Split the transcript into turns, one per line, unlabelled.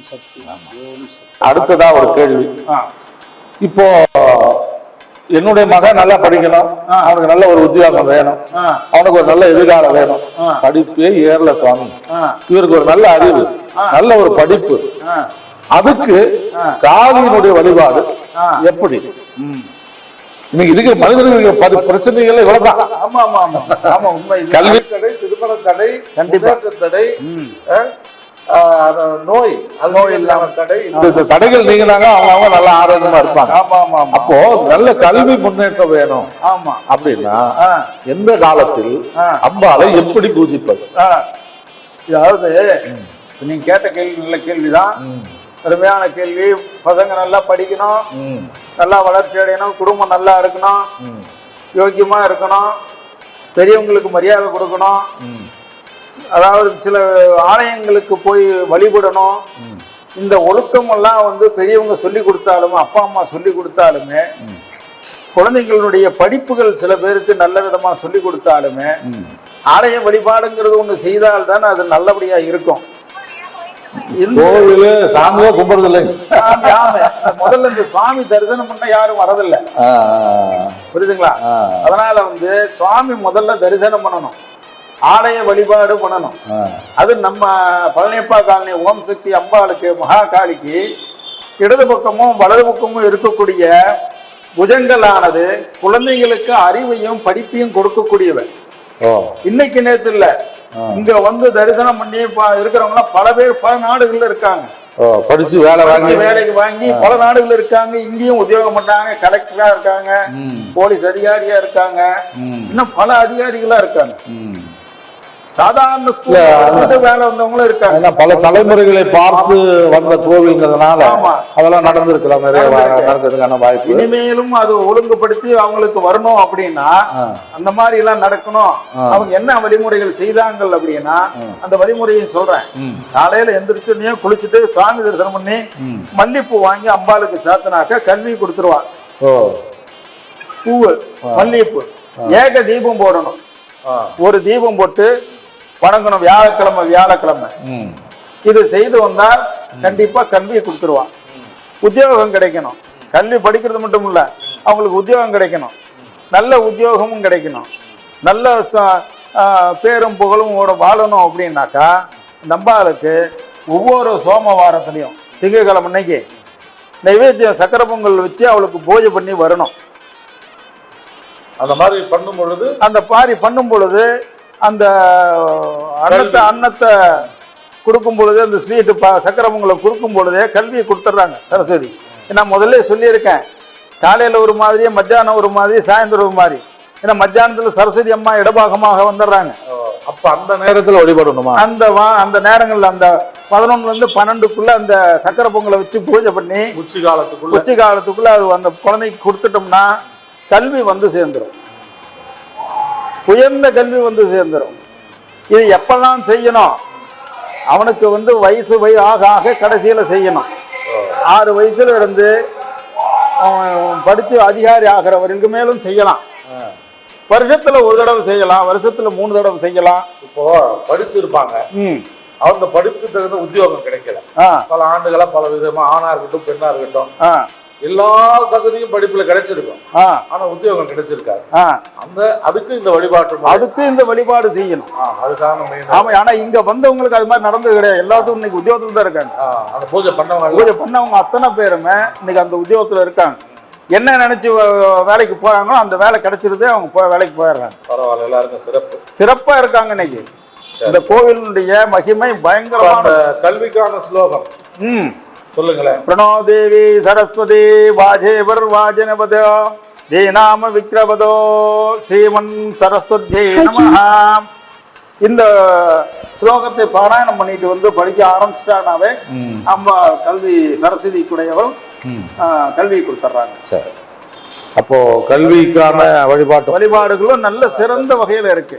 சக்தி. அடுத்ததா ஒரு கேள்வி. இப்போ என்னுடைய மகன் நல்லா படிக்கணும் அவனுக்கு நல்ல ஒரு உத்தியோகம் வேணும். அவனுக்கு ஒரு நல்ல எதிர்காலம் வேணும். படிப்பே ஏறல சுவாமி. இவருக்கு ஒரு நல்ல அறிவு நல்ல ஒரு படிப்பு. அதுக்கு காளியினுடைய வழிபாடு. எப்படி? இன்னைக்கு இருக்கிற மனிதர்களுக்கு பரி- பிரச்சனைகள் இவ்வளவுதான்.
ஆமா ஆமா ஆமா. ஆமா உண்மை.
கல்வி.
தடை திருமண தடை
கண்டிப்பா.
தடை நோய் நோய் இல்லாம தடை
இந்த தடைகள் நீங்கினாங்க அவங்க அவங்க நல்லா ஆரோக்கியமா இருப்பாங்க.
ஆமா ஆமா
அப்போ நல்ல கல்வி முன்னேற்றம் வேணும்.
ஆமா.
அப்படின்னா எந்த காலத்தில்
ஆ.
அம்பாளை எப்படி பூஜிப்பது.
அதாவது நீங்க கேட்ட கேள்வி நல்ல கேள்விதான். அருமையான கேள்வி. பசங்க நல்லா படிக்கணும். நல்லா வளர்ச்சி அடையணும். குடும்பம் நல்லா இருக்கணும். யோக்கியமா இருக்கணும். பெரியவங்களுக்கு மரியாதை கொடுக்கணும். அதாவது சில ஆலயங்களுக்கு போய் வழிபடணும் இந்த ஒழுக்கம் எல்லாம் வந்து பெரியவங்க சொல்லி கொடுத்தாலுமே அப்பா அம்மா சொல்லி கொடுத்தாலுமே குழந்தைங்களுடைய படிப்புகள் சில பேருக்கு நல்ல விதமா சொல்லி கொடுத்தாலுமே. ஆலய வழிபாடுங்கிறது ஒண்ணு செய்தால் தானே அது நல்லபடியா இருக்கும்
கோவிலு சாமியே கும்பிடுறது இல்லைங்க
ஆமா, ஆமா. முதல்ல இந்த சுவாமி தரிசனம் பண்ண யாரும் வரதில்லை புரியுதுங்களா. அதனால வந்து சுவாமி முதல்ல தரிசனம் பண்ணணும் ஆலய வழிபாடு பண்ணணும். அது நம்ம பழனியப்பா காலனி ஓம் சக்தி அம்பாளுக்கு மகா காளிக்கு இடது பக்கமும் வலது பக்கமும் இருக்கக்கூடிய புஜங்களானது குழந்தைங்களுக்கு அறிவையும் படிப்பையும் கொடுக்கக்கூடியவை இன்னைக்கு நேத்து இல்ல. இங்க வந்து தரிசனம் பண்ணி இருக்கிறவங்க பல பேர் பல நாடுகள்ல இருக்காங்க.
படிச்சு வேலை வாங்கி.
வேலைக்கு வாங்கி பல நாடுகள்ல இருக்காங்க. இங்கேயும் உத்தியோகம் பண்றாங்க கலெக்டரா இருக்காங்க போலீஸ் அதிகாரியா இருக்காங்க. இன்னும் பல அதிகாரிகளா இருக்காங்க. சாதாரண வேலை வந்தவங்களும் இருக்காங்க.
பல தலைமுறைகளை பார்த்து வந்த கோவில்ங்கிறதுனால. அதெல்லாம் நடந்திருக்கலாம் நிறைய. நடக்கிறதுக்கான வாய்ப்பு.
இனிமேலும் அது ஒழுங்குபடுத்தி அவங்களுக்கு வரணும் அப்படின்னா. அந்த மாதிரி எல்லாம் நடக்கணும் அவங்க என்ன வழிமுறைகள் செய்தாங்க அப்படின்னா அந்த வழிமுறையை சொல்றேன். காலையில எந்திரிச்சுனே குளிச்சுட்டு சாமி தரிசனம் பண்ணி. மல்லிப்பூ வாங்கி அம்பாளுக்கு சாத்தினாக்க கல்வி கொடுத்துருவா பூவு மல்லிகைப்பூ. ஏக தீபம் போடணும். ஒரு தீபம் போட்டு வணங்கணும். வியாழக்கிழமை வியாழக்கிழமை. இது செய்து வந்தால் கண்டிப்பா கல்வியை கொடுத்துருவான். உத்தியோகம் கிடைக்கணும். கல்வி படிக்கிறது மட்டும் இல்ல அவங்களுக்கு உத்தியோகம் கிடைக்கணும். நல்ல உத்தியோகமும் கிடைக்கணும். நல்ல பேரும் புகழும் ஓட வாழணும் அப்படின்னாக்கா நம்பாளுக்கு ஒவ்வொரு சோமவாரத்துலையும் திங்கக்கிழமை அன்னைக்கு நைவேத்தியம் சக்கரை பொங்கல் வச்சு அவளுக்கு பூஜை பண்ணி வரணும்.
அந்த மாதிரி பண்ணும் பொழுது
அந்த பாரி பண்ணும் பொழுது அந்த அன்னத்தை அன்னத்தை கொடுக்கும் பொழுது அந்த ஸ்வீட்டு ப சக்கரை பொங்கலை கொடுக்கும் பொழுதே கல்வியை கொடுத்துட்றாங்க சரஸ்வதி. நான் முதல்ல சொல்லியிருக்கேன் காலையில் ஒரு மாதிரி மத்தியானம் ஒரு மாதிரி சாயந்தரம் ஒரு மாதிரி. ஏன்னா மத்தியானத்தில் சரஸ்வதி அம்மா இடபாகமாக வந்துடுறாங்க.
அப்ப அந்த நேரத்துல வழிபடணுமா?
அந்த வா அந்த நேரங்களில் அந்த பதினொன்றுலேருந்து பன்னெண்டுக்குள்ள அந்த சக்கரை பொங்கலை வச்சு பூஜை பண்ணி
உச்சி காலத்துக்குள்ள.
உச்சி காலத்துக்குள்ள அது அந்த குழந்தைக்கு கொடுத்துட்டோம்னா கல்வி வந்து சேர்ந்துடும் உயர்ந்த கல்வி வந்து சேர்ந்துடும் இது எப்பெல்லாம் செய்யணும்? அவனுக்கு வந்து வயசு வய ஆக ஆக கடைசியில செய்யணும். ஆறு வயசுல இருந்து அவன் படிச்சு அதிகாரி ஆகிற வரைக்கும் மேலும் செய்யலாம். வருஷத்துல ஒரு தடவை செய்யலாம் வருஷத்துல மூணு தடவை செய்யலாம்.
இப்போ படித்து இருப்பாங்க. அந்த படிப்புக்கு தகுந்த உத்தியோகம் கிடைக்கல. பல ஆண்டுகளா பல விதமா ஆணா இருக்கட்டும் பெண்ணா இருக்கட்டும். எல்லா தகுதியும் படிப்புல கிடைச்சிருக்கும். ஆனா உத்தியோகம் கிடைச்சிருக்காது.
ஆ.
அந்த அதுக்கு இந்த வழிபாட்டு
அதுக்கு இந்த வழிபாடு செய்யணும்.
மெயின்
ஆமா ஆனா இங்க வந்தவங்களுக்கு அது மாதிரி நடந்தது கிடையாது. எல்லாத்துக்கும் இன்னைக்கு உத்தியோகத்துல தான் இருக்காங்க.
அந்த பூஜை பண்ணவங்க
பூஜை பண்ணவங்க அத்தனை பேருமே இன்னைக்கு அந்த உத்தியோகத்துல இருக்காங்க. என்ன நினைச்சு வேலைக்கு போறாங்களோ அந்த வேலை கிடைச்சிருது அவங்க போய் வேலைக்கு போயிடுறாங்க.
பரவாயில்ல எல்லாருக்கும் சிறப்பு.
சிறப்பா இருக்காங்க இன்னைக்கு. இந்த கோவிலுடைய மகிமை பயங்கரமான
கல்விக்கான ஸ்லோகம்.
ம்.
சொல்லுங்களேன்.
பிரணோ தேவி சரஸ்வதி வாஜேவர் வாஜனபதோ தேநாம விக்ரவதோ ஸ்ரீமன் சரஸ்வதியை நமஹா இந்த ஸ்லோகத்தை பாராயணம் பண்ணிட்டு வந்து படிக்க ஆரம்பிச்சிட்டானாவே நம்ம கல்வி சரஸ்வதி குடையவள் கல்வி கொடுத்துட்றாங்க.
சரி. அப்போ கல்விக்கான வழிபாட்டு
வழிபாடுகளும் நல்ல சிறந்த வகையில இருக்கு.